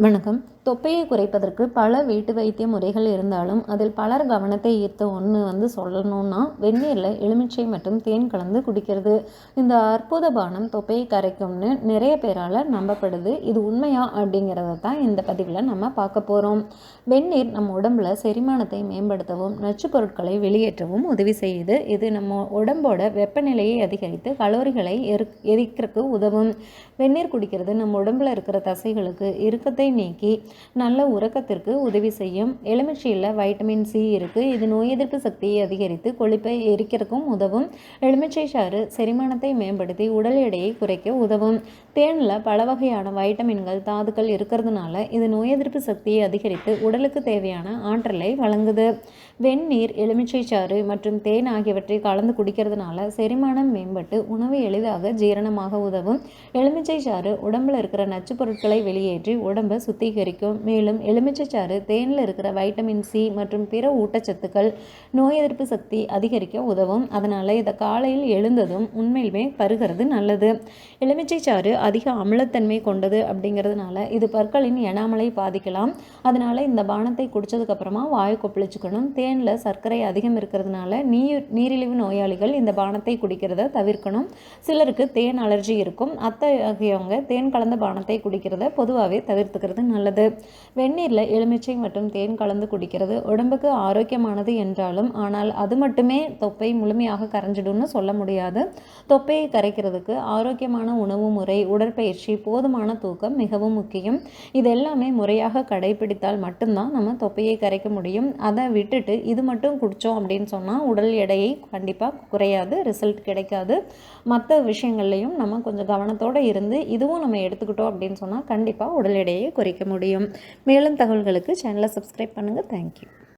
வணக்கம். தொப்பையை குறைப்பதற்கு பல வீட்டு வைத்திய முறைகள் இருந்தாலும் அதில் பலர் கவனத்தை ஈர்த்த ஒன்று வந்து சொல்லணும்னா வெந்நீரில் எலுமிச்சை மற்றும் தேன் கலந்து குடிக்கிறது. இந்த அற்புத பானம் தொப்பையை கரைக்கும்னு நிறைய பேரால் நம்பப்படுது. இது உண்மையா அப்படிங்கிறத தான் இந்த பதிவில் நம்ம பார்க்க போகிறோம் வெந்நீர் நம்ம உடம்புல செரிமானத்தை மேம்படுத்தவும் நச்சு பொருட்களை வெளியேற்றவும் உதவி செய்யுது. இது நம்ம உடம்போட வெப்பநிலையை அதிகரித்து கலோரிகளை எரு எரிக்கிறதுக்கு உதவும். வெந்நீர் குடிக்கிறது நம்ம உடம்புல இருக்கிற தசைகளுக்கு இறுக்கத்தை நீக்கி நல்ல உறக்கத்திற்கு உதவி செய்யும். எலுமிச்சையில் வைட்டமின் சி இருக்குது இது நோய் எதிர்ப்பு சக்தியை அதிகரித்து கொழுப்பை எரிக்கிறதுக்கும் உதவும். எலுமிச்சை சாறு செரிமானத்தை மேம்படுத்தி உடல் எடையை குறைக்க உதவும். தேனில் பல வகையான வைட்டமின்கள் தாதுக்கள் இருக்கிறதுனால இது நோய் எதிர்ப்பு சக்தியை அதிகரித்து உடலுக்கு தேவையான ஆற்றலை வழங்குது. வெந்நீர் எலுமிச்சை சாறு மற்றும் தேன் ஆகியவற்றை கலந்து குடிக்கிறதுனால செரிமானம் மேம்பட்டு உணவு எளிதாக ஜீரணமாக உதவும். எலுமிச்சை சாறு உடம்புல இருக்கிற நச்சு பொருட்களை வெளியேற்றி உடம்பை சுத்திகரிக்கும். மேலும் எலுமிச்சைச்சாறு தேனில் இருக்கிற வைட்டமின் சி மற்றும் பிற ஊட்டச்சத்துக்கள் நோய் எதிர்ப்பு சக்தி அதிகரிக்க உதவும். அதனால் இதை காலையில் எழுந்ததும் உண்மையிலுமே பருகிறது நல்லது. எலுமிச்சைச்சாறு அதிக அமிலத்தன்மை கொண்டது அப்படிங்கிறதுனால இது பற்களின் எனாமலை பாதிக்கலாம். அதனால் இந்த பானத்தை குடித்ததுக்கப்புறமா வாய் கொப்பளிச்சுக்கணும். தேனில் சர்க்கரை அதிகம் இருக்கிறதுனால நீர் நீரிழிவு நோயாளிகள் இந்த பானத்தை குடிக்கிறத தவிர்க்கணும். சிலருக்கு தேன் அலர்ஜி இருக்கும். அத்தகையவங்க தேன் கலந்த பானத்தை குடிக்கிறத பொதுவாகவே தவிர்த்துக்கிறது நல்லது. வெந்நீரில் எலுமிச்சை மற்றும் தேன் கலந்து குடிக்கிறது. உடம்புக்கு ஆரோக்கியமானது என்றாலும் ஆனால் அது மட்டுமே தொப்பை முழுமையாக கரைஞ்சிடும்னு சொல்ல முடியாது. தொப்பையை கரைக்கிறதுக்கு ஆரோக்கியமான உணவு முறை உடற்பயிற்சி போதுமான தூக்கம் மிகவும் முக்கியம். இது எல்லாமே முறையாக கடைபிடித்தால் மட்டும்தான் நம்ம தொப்பையை கரைக்க முடியும். அதை விட்டுட்டு இது மட்டும் குடித்தோம் அப்படின்னு சொன்னால் உடல் எடையை கண்டிப்பாக குறையாது ரிசல்ட் கிடைக்காது. மற்ற விஷயங்கள்லையும் நம்ம கொஞ்சம் கவனத்தோடு இருந்து இதுவும் நம்ம எடுத்துக்கிட்டோம் அப்படின்னு சொன்னால் கண்டிப்பாக உடல் எடையை குறைக்க முடியும். முடியும். மேலும் தகவல்களுக்கு சேனலை சப்ஸ்கிரைப் பண்ணுங்கள் தேங்க்யூ